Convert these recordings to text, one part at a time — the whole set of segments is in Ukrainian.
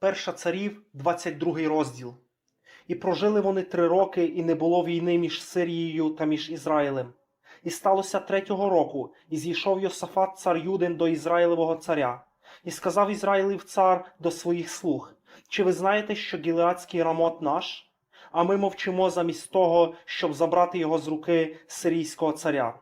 Перша царів, 22 розділ. І прожили вони три роки, і не було війни між Сирією та між Ізраїлем. І сталося третього року, і зійшов Йосафат цар Юдин до Ізраїлевого царя, і сказав Ізраїлів цар до своїх слуг: Чи ви знаєте, що гілеадський рамот наш? А ми мовчимо замість того, щоб забрати його з руки сирійського царя.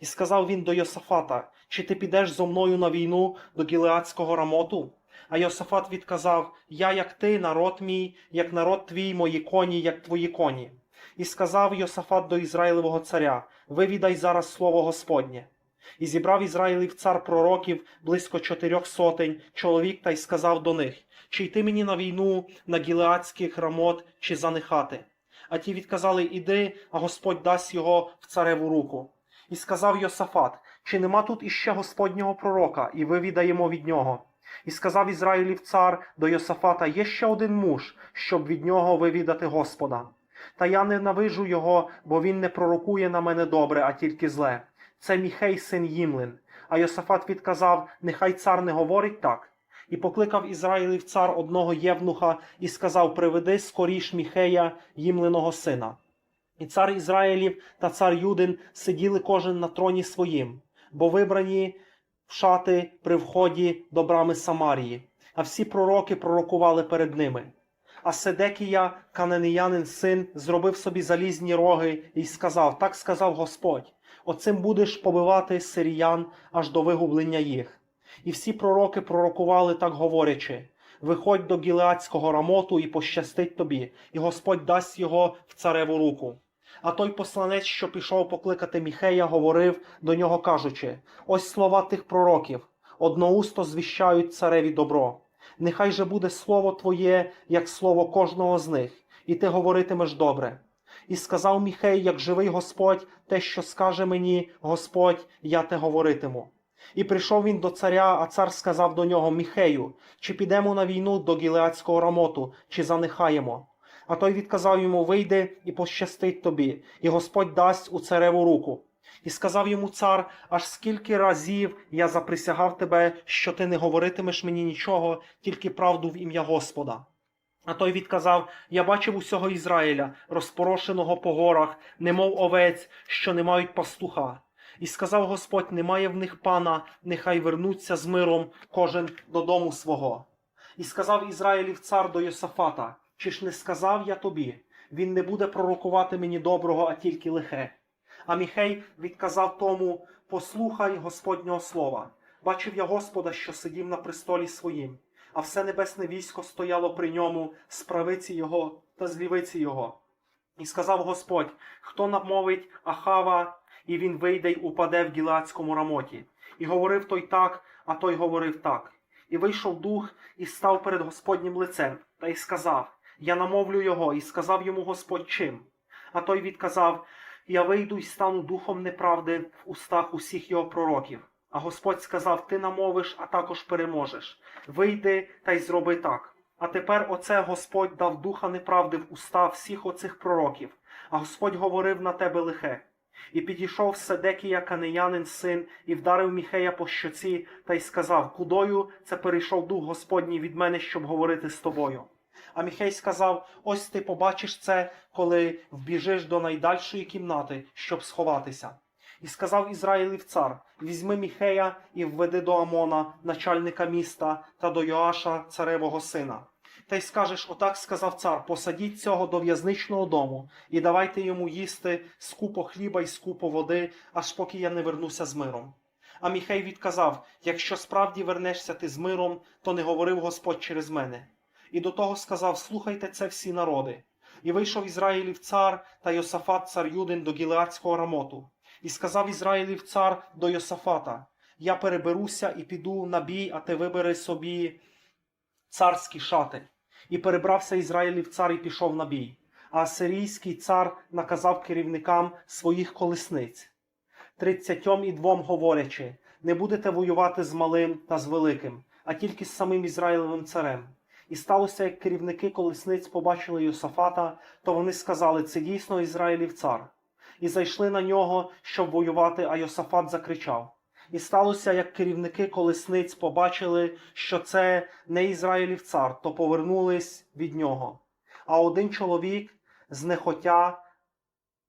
І сказав він до Йосафата: Чи ти підеш зо мною на війну до гілеадського рамоту? А Йосафат відказав: Я, як ти, народ мій, як народ твій, мої коні, як твої коні. І сказав Йосафат до Ізраїлевого царя: Вивідай зараз слово Господнє. І зібрав Ізраїлів цар пророків близько чотирьох сотень чоловік та й сказав до них: Чи йти мені на війну на гілеадських рамот, чи занихати? А ті відказали: Іди, а Господь дасть його в цареву руку. І сказав Йосафат: Чи нема тут іще Господнього пророка, і вивідаємо від нього? І сказав Ізраїлів цар до Йосафата: Є ще один муж, щоб від нього вивідати Господа. Та я ненавижу його, бо він не пророкує на мене добре, а тільки зле. Це Міхей, син Їмлин. А Йосафат відказав: Нехай цар не говорить так. І покликав Ізраїлів цар одного євнуха і сказав: Приведи скоріш Міхея, Їмлиного сина. І цар Ізраїлів та цар Юдин сиділи кожен на троні своїм, бо вибрані в шати при вході до брами Самарії, а всі пророки пророкували перед ними. А Седекія, кананеянин син, зробив собі залізні роги і сказав: Так сказав Господь: оцим будеш побивати сиріян аж до вигублення їх. І всі пророки пророкували, так говорячи: Виходь до гілеадського рамоту і пощастить тобі, і Господь дасть його в цареву руку. А той посланець, що пішов покликати Міхея, говорив до нього, кажучи: Ось слова тих пророків, одноусто звіщають цареві добро. Нехай же буде слово твоє, як слово кожного з них, і ти говоритимеш добре. І сказав Міхей, як живий Господь, те, що скаже мені Господь, я те говоритиму. І прийшов він до царя, а цар сказав до нього Міхею, чи підемо на війну до гілеадського рамоту, чи занихаємо. А той відказав йому: Вийди і пощастить тобі, і Господь дасть у цареву руку. І сказав йому цар: аж скільки разів я заприсягав тебе, що ти не говоритимеш мені нічого, тільки правду в ім'я Господа. А той відказав: Я бачив усього Ізраїля, розпорошеного по горах, немов овець, що не мають пастуха. І сказав Господь: немає в них пана, нехай вернуться з миром кожен додому свого. І сказав Ізраїлів цар до Йосафата: Чи ж не сказав я тобі? Він не буде пророкувати мені доброго, а тільки лихе. А Міхей відказав тому: Послухай Господнього слова. Бачив я Господа, що сидів на престолі своїм, а все небесне військо стояло при ньому з правиці його та з лівиці його. І сказав Господь: Хто намовить Ахава, і він вийде й упаде в гілеадському рамоті. І говорив той так, а той говорив так. І вийшов дух і став перед Господнім лицем, та й сказав: Я намовлю його, і сказав йому Господь чим. А той відказав: Я вийду й стану духом неправди в устах усіх його пророків. А Господь сказав: Ти намовиш, а також переможеш. Вийди та й зроби так. А тепер оце Господь дав духа неправди в уста всіх оцих пророків, а Господь говорив на тебе лихе. І підійшов Седекія канеянин син, і вдарив Міхея по щоці, та й сказав: Кудою це перейшов дух Господній від мене, щоб говорити з тобою. А Міхей сказав: Ось ти побачиш це, коли вбіжиш до найдальшої кімнати, щоб сховатися. І сказав Ізраїлів цар: Візьми Міхея і введи до Амона, начальника міста, та до Йоаша, царевого сина. Та й скажеш: Отак сказав цар: посадіть цього до в'язничного дому і давайте йому їсти скупо хліба й скупо води, аж поки я не вернуся з миром. А Міхей відказав: Якщо справді вернешся ти з миром, то не говорив Господь через мене. І до того сказав: Слухайте це всі народи. І вийшов Ізраїлів цар та Йосафат, цар Юдин, до Гілеадського рамоту. І сказав Ізраїлів цар до Йосафата: Я переберуся і піду на бій, а ти вибери собі царські шати. І перебрався Ізраїлів цар і пішов на бій. А асирійський цар наказав керівникам своїх колесниць тридцятьом і двом говорячи: не будете воювати з малим та з великим, а тільки з самим Ізраїлевим царем. І сталося, як керівники колесниць побачили Йосафата, то вони сказали: це дійсно Ізраїлів цар. І зайшли на нього, щоб воювати, а Йосафат закричав: І сталося, як керівники колесниць побачили, що це не Ізраїлів цар, то повернулись від нього. А один чоловік знехотя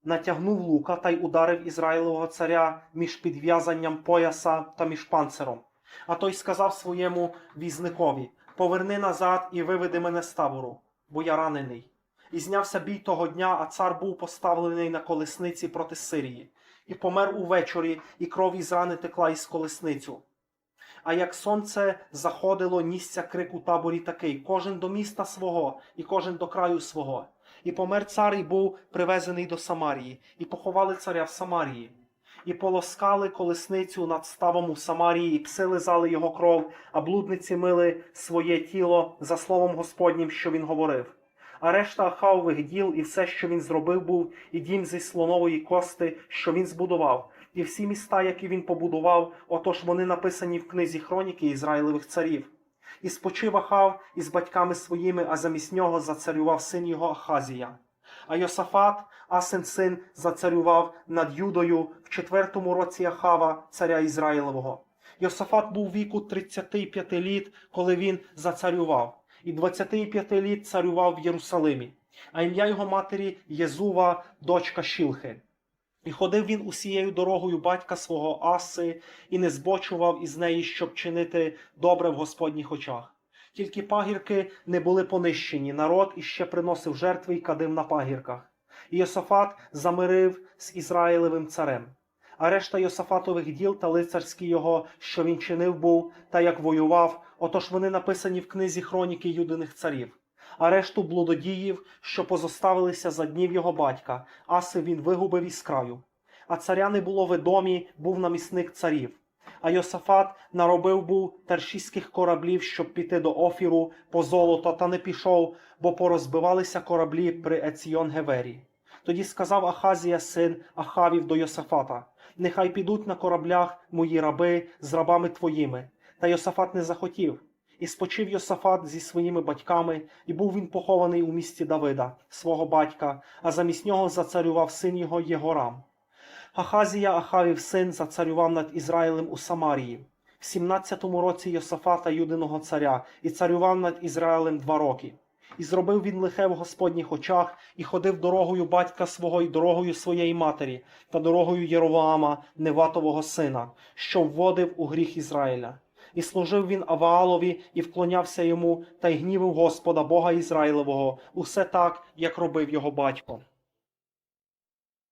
натягнув лука та й ударив Ізраїлового царя між підв'язанням пояса та між панциром. А той сказав своєму візникові: Поверни назад і виведи мене з табору, бо я ранений. І знявся бій того дня, а цар був поставлений на колесниці проти Сирії, і помер увечорі, і кров із рани текла із колесницю. А як сонце заходило, нісся крик у таборі такий: кожен до міста свого, і кожен до краю свого. І помер цар і був привезений до Самарії, і поховали царя в Самарії. І полоскали колесницю над ставом у Самарії, і пси лизали його кров, а блудниці мили своє тіло за словом Господнім, що він говорив. А решта Ахавових діл і все, що він зробив, був, і дім зі слонової кости, що він збудував, і всі міста, які він побудував, отож вони написані в книзі хроніки Ізраїлевих царів. І спочив Ахав із батьками своїми, а замість нього зацарював син його Ахазія. А Йосафат, Асин син, зацарював над Юдою в четвертому році Ахава, царя Ізраїлевого. Йосафат був віку 35 літ, коли він зацарював, і 25 літ царював в Єрусалимі. А ім'я його матері Єзува, дочка Шілхи. І ходив він усією дорогою батька свого Аси, і не збочував із неї, щоб чинити добре в Господніх очах. Тільки пагірки не були понищені, народ іще приносив жертви й кадив на пагірках. І Йосафат замирив з Ізраїлевим царем. А решта Йосафатових діл та лицарський його, що він чинив був, та як воював, отож вони написані в книзі хроніки юдиних царів. А решту блудодіїв, що позоставилися за днів його батька, аси він вигубив із краю. А царя не було в Едомі, був намісник царів. А Йосафат наробив був тершіських кораблів, щоб піти до Офіру по золото, та не пішов, бо порозбивалися кораблі при Еціон Гевері. Тоді сказав Ахазія син Ахавів до Йосафата: Нехай підуть на кораблях мої раби з рабами твоїми. Та Йосафат не захотів. І спочив Йосафат зі своїми батьками, і був він похований у місті Давида, свого батька, а замість нього зацарював син його Єгорам. Ахазія Ахавів син зацарював над Ізраїлем у Самарії в 17-му році Йосафата юдиного царя і царював над Ізраїлем два роки. І зробив він лихе в Господніх очах, і ходив дорогою батька свого і дорогою своєї матері, та дорогою Єровоама, Неватового сина, що вводив у гріх Ізраїля. І служив він Аваалові і вклонявся йому, та й гнівив Господа Бога Ізраїлевого, усе так, як робив його батько.